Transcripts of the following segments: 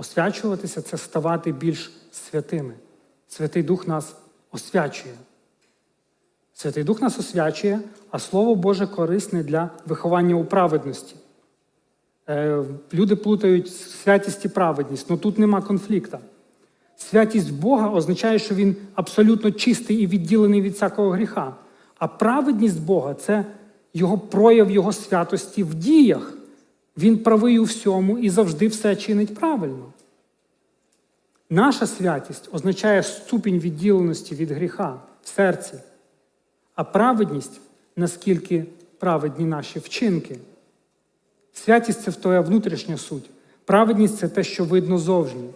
Освячуватися це ставати більш святими. Святий Дух нас освячує. Святий Дух нас освячує, а Слово Боже корисне для виховання у праведності. Е, Люди плутають святість і праведність, але тут нема конфлікту. Святість Бога означає, що Він абсолютно чистий і відділений від всякого гріха. А праведність Бога це його прояв Його святості в діях. Він правий у всьому і завжди все чинить правильно. Наша святість означає ступінь відділеності від гріха в серці, а праведність наскільки праведні наші вчинки. Святість це твоя внутрішня суть. Праведність це те, що видно зовні.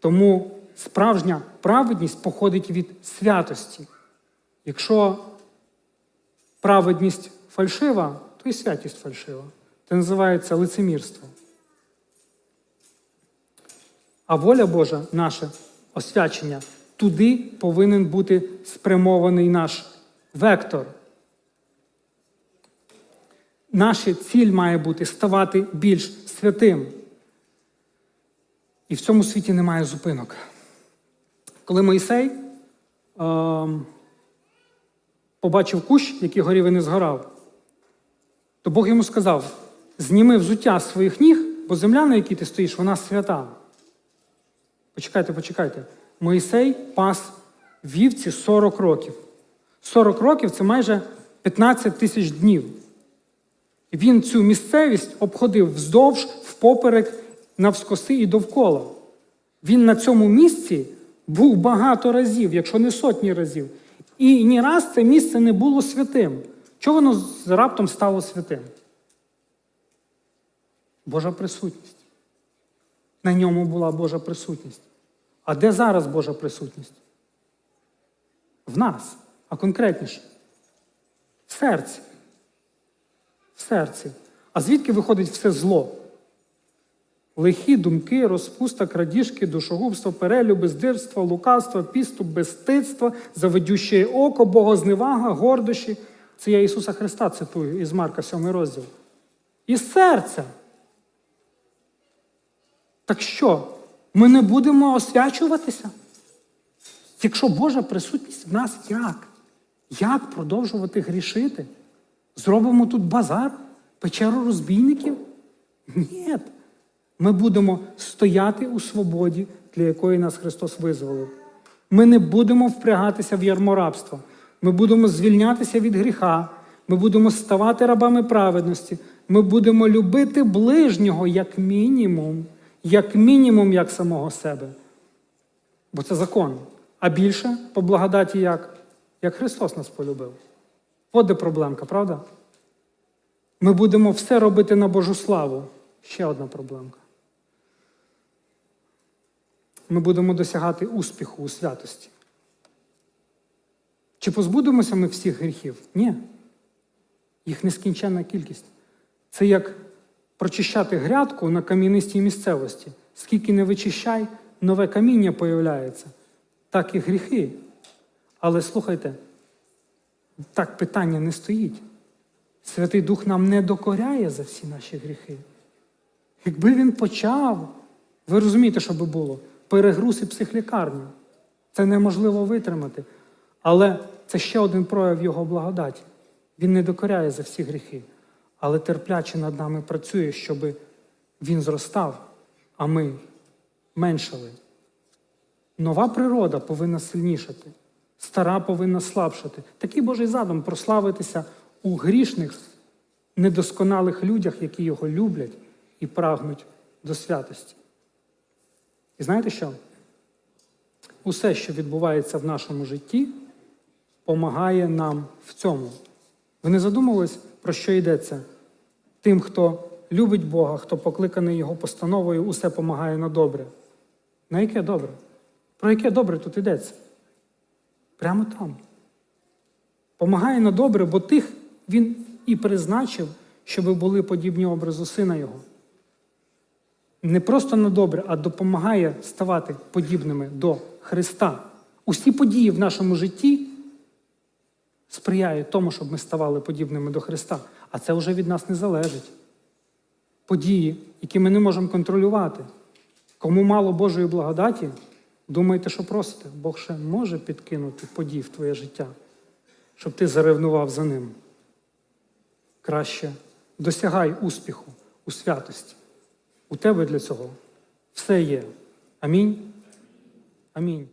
Тому справжня праведність походить від святості. Якщо праведність фальшива, то і святість фальшива. Це називається лицемірство. А воля Божа, наше освячення, туди повинен бути спрямований наш вектор. Наша ціль має бути ставати більш святим. І в цьому світі немає зупинок. Коли Мойсей е, побачив кущ, який горів і не згорав, то Бог йому сказав: зніми взуття своїх ніг, бо земля, на якій ти стоїш, вона свята. Почекайте, почекайте. Моїсей пас вівці 40 років. 40 років це майже 15 тисяч днів. Він цю місцевість обходив вздовж, впоперек, навскоси і довкола. Він на цьому місці був багато разів, якщо не сотні разів. І ні раз це місце не було святим. Чого воно раптом стало святим? Божа присутність. На ньому була Божа присутність. А де зараз Божа присутність? В нас, а конкретніше, в серці. В серці. А звідки виходить все зло? Лихі думки, розпуста, крадіжки, душогубство, перелюби, здирство, лукавство, підступ, безстидство, заведюще око, богозневага, гордощі. Це я Ісуса Христа цитую із Марка 7 розділ. Із серця. Так що, ми не будемо освячуватися? Якщо Божа присутність в нас, як? Як продовжувати грішити? Зробимо тут базар, печеру розбійників? Ні. Ми будемо стояти у свободі, для якої нас Христос визволив. Ми не будемо впрягатися в ярморабство. Ми будемо звільнятися від гріха. Ми будемо ставати рабами праведності. Ми будемо любити ближнього як мінімум, як мінімум, як самого себе. Бо це закон. А більше по благодаті як? Як Христос нас полюбив. От де проблемка, правда? Ми будемо все робити на Божу славу. Ще одна проблемка. Ми будемо досягати успіху у святості. Чи позбудемося ми всіх гріхів? Ні. Їх нескінченна кількість. Це як прочищати грядку на кам'янистій місцевості. Скільки не вичищай, нове каміння появляється, так і гріхи. Але слухайте, так питання не стоїть. Святий Дух нам не докоряє за всі наші гріхи. Якби він почав, ви розумієте, що би було? Перегруз і психлікарню. Це неможливо витримати. Але це ще один прояв Його благодаті. Він не докоряє за всі гріхи, але терпляче над нами працює, щоб він зростав, а ми меншали. Нова природа повинна сильнішати, стара повинна слабшати. Такий Божий задум прославитися у грішних, недосконалих людях, які його люблять і прагнуть до святості. І знаєте що? Усе, що відбувається в нашому житті, помагає нам в цьому. Ви не задумувались, про що йдеться? Тим, хто любить Бога, хто покликаний Його постановою, усе помагає на добре. На яке добре? Про яке добре тут йдеться? Прямо там. Помагає на добре, бо тих він і призначив, щоб були подібні образу сина Його. Не просто на добре, а допомагає ставати подібними до Христа. Усі події в нашому житті сприяють тому, щоб ми ставали подібними до Христа. А це вже від нас не залежить. Події, які ми не можемо контролювати. Кому мало Божої благодаті, думайте, що просите. Бог ще може підкинути подій в твоє життя, щоб ти заревнував за ним. Краще досягай успіху у святості. У тебе для цього все є. Амінь. Амінь.